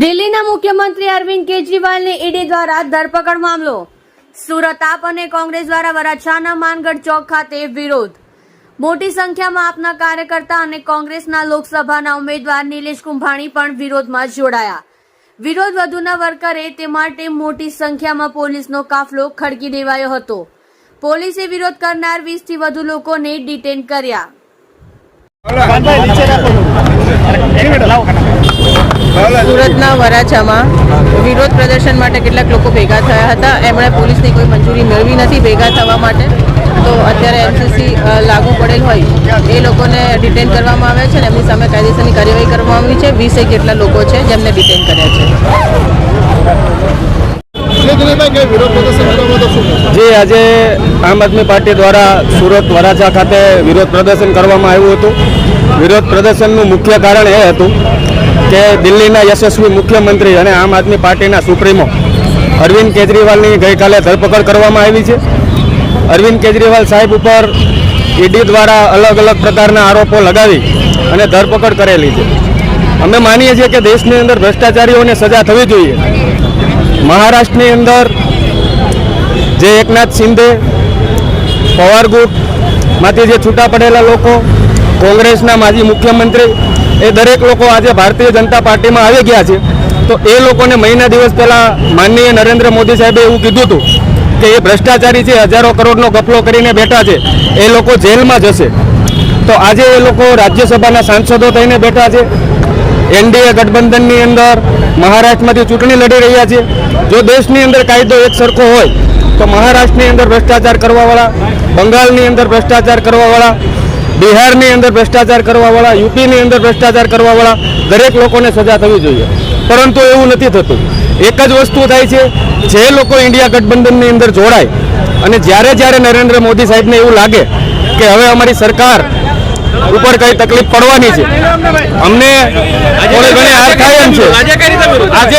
દિલ્હીના મુખ્યમંત્રી અરવિંદ કેજરીવાલની ઈડી દ્વારા ધરપકડ મામલો. સુરત આપ અને કોંગ્રેસ દ્વારા વરાછાના માનગઢ ચોક ખાતે વિરોધ. મોટી સંખ્યામાં આપના કાર્યકર્તા અને કોંગ્રેસના લોકસભાના ઉમેદવાર નિલેશ કુંભાણી પણ વિરોધમાં જોડાયા. વિરોધ વધુના વર્કરે તે માટે મોટી સંખ્યામાં પોલીસનો કાફલો ખડકી દેવાયો હતો. પોલીસે વિરોધ કરનાર વીસથી વધુ લોકોને ડિટેન કર્યા. સુરતના વરાછામાં વિરોધ પ્રદર્શન માટે કેટલાક લોકો ભેગા થયા હતા. એમણે પોલીસની કોઈ મંજૂરી મેળવી નથી ભેગા થવા માટે. તો અત્યારે એનસીસી લાગુ પડેલ હોય એ લોકોને ડિટેન કરવામાં આવ્યા છે અને એમની સામે કાયદેસરની કાર્યવાહી કરવામાં આવી છે. વીસેક જેટલા લોકો છે જેમને ડિટેન કર્યા છે? જે આજે આમ આદમી પાર્ટી દ્વારા સુરત વરાછા ખાતે વિરોધ પ્રદર્શન કરવામાં આવ્યું હતું. વિરોધ પ્રદર્શનનું મુખ્ય કારણ એ હતું કે દિલ્હીના યશસ્વી મુખ્યમંત્રી અને આમ આદમી પાર્ટીના સુપ્રીમો અરવિંદ કેજરીવાલની ગઈકાલે ધરપકડ કરવામાં આવી છે. અરવિંદ કેજરીવાલ સાહેબ ઉપર ઈડી દ્વારા અલગ અલગ પ્રકારના આરોપો લગાવી અને ધરપકડ કરેલી છે. અમે માનીએ છીએ કે દેશની અંદર ભ્રષ્ટાચારીઓને સજા થવી જોઈએ. મહારાષ્ટ્રની અંદર જે એકનાથ શિંદે પવાર ગુટમાંથી જે છૂટા પડેલા લોકો, કોંગ્રેસના માજી મુખ્યમંત્રી એ દરેક લોકો આજે ભારતીય જનતા પાર્ટીમાં આવી ગયા છે. તો એ લોકોને મહિના દિવસ પહેલાં માનનીય નરેન્દ્ર મોદી સાહેબે એવું કીધું હતું કે એ ભ્રષ્ટાચારી છે, હજારો કરોડનો ગફલો કરીને બેઠા છે, એ લોકો જેલમાં જશે. તો આજે એ લોકો રાજ્યસભાના સાંસદો થઈને બેઠા છે. એનડીએ ગઠબંધનની અંદર મહારાષ્ટ્રમાંથી ચૂંટણી લડી રહ્યા છે. જો દેશની અંદર કાયદો એક સરખો હોય, તો મહારાષ્ટ્રની અંદર ભ્રષ્ટાચાર કરવાવાળા, બંગાળની અંદર ભ્રષ્ટાચાર કરવાવાળા બિહારની અંદર ભ્રષ્ટાચાર કરવાવાળા યુપીની અંદર ભ્રષ્ટાચાર કરવાવાળા દરેક લોકોને સજા થવી જોઈએ. પરંતુ એવું નથી થતું. એક જ વસ્તુ થાય છે જે લોકો ઇન્ડિયા ગઠબંધનની અંદર જોડાય અને જ્યારે જ્યારે નરેન્દ્ર મોદી સાહેબને એવું લાગે કે હવે અમારી સરકાર ઉપર કઈ તકલીફ પડવાની છે અમને થોડી ઘણી હાર થાય એમ છે. આજે